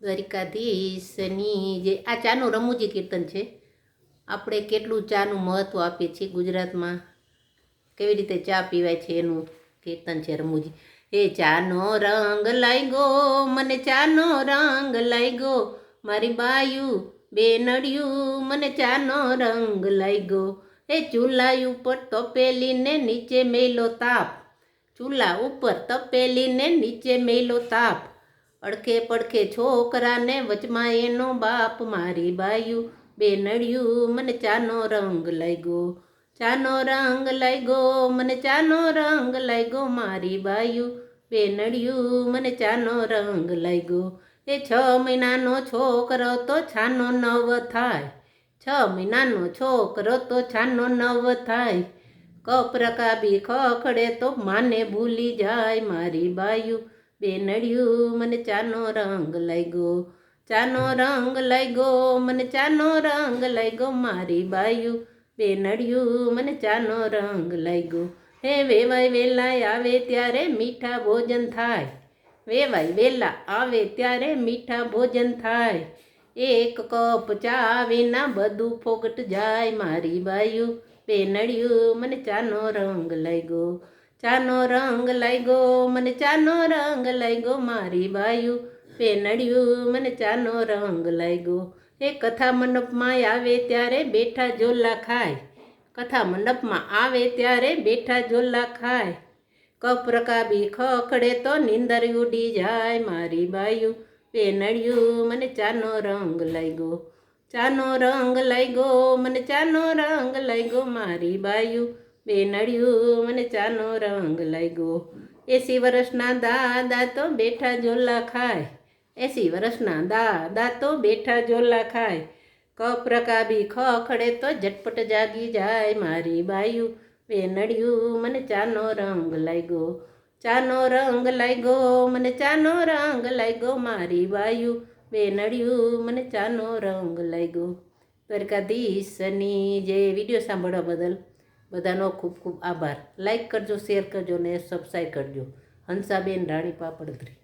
દ્વારિકાધીશની જે આ ચાનું રમૂજી કીર્તન છે. આપણે કેટલું ચાનું મહત્ત્વ આપીએ છીએ ગુજરાતમાં? કેવી રીતે ચા પીવાય છે એનું કીર્તન છે રમૂજી? એ ચાનો રંગ લાગ્યો, મને ચાનો રંગ લાગ્યો. મારી બાયું બેનડિયું, મને ચાનો રંગ લાગ્યો. એ ચૂલા ઉપર તપેલીને નીચે મેલો તાપ. ચૂલા ઉપર તપેલીને નીચે મેલો તાપ. અડખે પડખે છોકરાને વચમાં એનો બાપ મારી બાયું. બે નડિયું, મને ચાનો રંગ લાગ્યો. ચાનો રંગ લાગ્યો, મને ચાનો રંગ લાગ્યો મારી બાયું. બે નડિયું, મને ચાનો રંગ લાગ્યો. એ છ મહિનાનો છોકરો તો છાનો નવ થાય. છ મહિનાનો છોકરો તો છાનો નવ થાય. કપરકાબી ખખડે તો માને ભૂલી જાય મારી બાયું. બે નડિયું મને ચાનો રંગ લાગ્યો, ચાનો રંગ લાગ્યો, મને ચાનો રંગ લાગ્યો મારી બાયું. બે નડિયું મને ચાનો રંગ લાગ્યો, હે વેવાય વેલા આવે ત્યારે મીઠા ભોજન થાય. વેવાય વેલા આવે ત્યારે મીઠા ભોજન થાય. એક કપ ચા વિના બધું ફોગટ જાય મારી બાયું. બે નડિયું મને ચાનો રંગ લાગ્યો ચાનો રંગ લાગ્યો, મને ચાનો રંગ લાગ્યો, મારી બાયું પેનડ્યું નડિયું મને ચાનો રંગ લાગ્યો. એ કથા મંડપમાં આવે ત્યારે બેઠા ઝોલા ખાય. કથા મંડપમાં આવે ત્યારે બેઠા જોલા ખાય. કપરકાબી ખખડે તો નીંદર ઉડી જાય. મારી બાયું પેનડ્યું નડિયું મને ચાનો રંગ લાગ્યો. ચાનો રંગ લાગ્યો, મને ચાનો રંગ લાગ્યો, મારી બાયું બે નડ્યું મને ચાનો રંગ લાગ્યો. એસી વર્ષના દાદા તો બેઠા ઝોલા ખાય. એસી વર્ષના દાદા તો બેઠા ઝોલા ખાય. કપરકાબી ખખડે તો ઝટપટ જાગી જાય મારી બાયું. બે નડ્યું મને ચાનો રંગ લાગ્યો. ચાનો રંગ લાગ્યો મને ચાનો રંગ લાગ્યો મારી બાયું. બે નડ્યું મને ચાનો રંગ લાગ્યો. દ્વારકાધીશની જે વીડિયો સાંભળવા બદલ બધાનો ખૂબ ખૂબ આભાર. લાઇક કરજો શેર કરજો ને સબસ્ક્રાઈબ કરજો. હંસાબેન રાણી પાપડગરી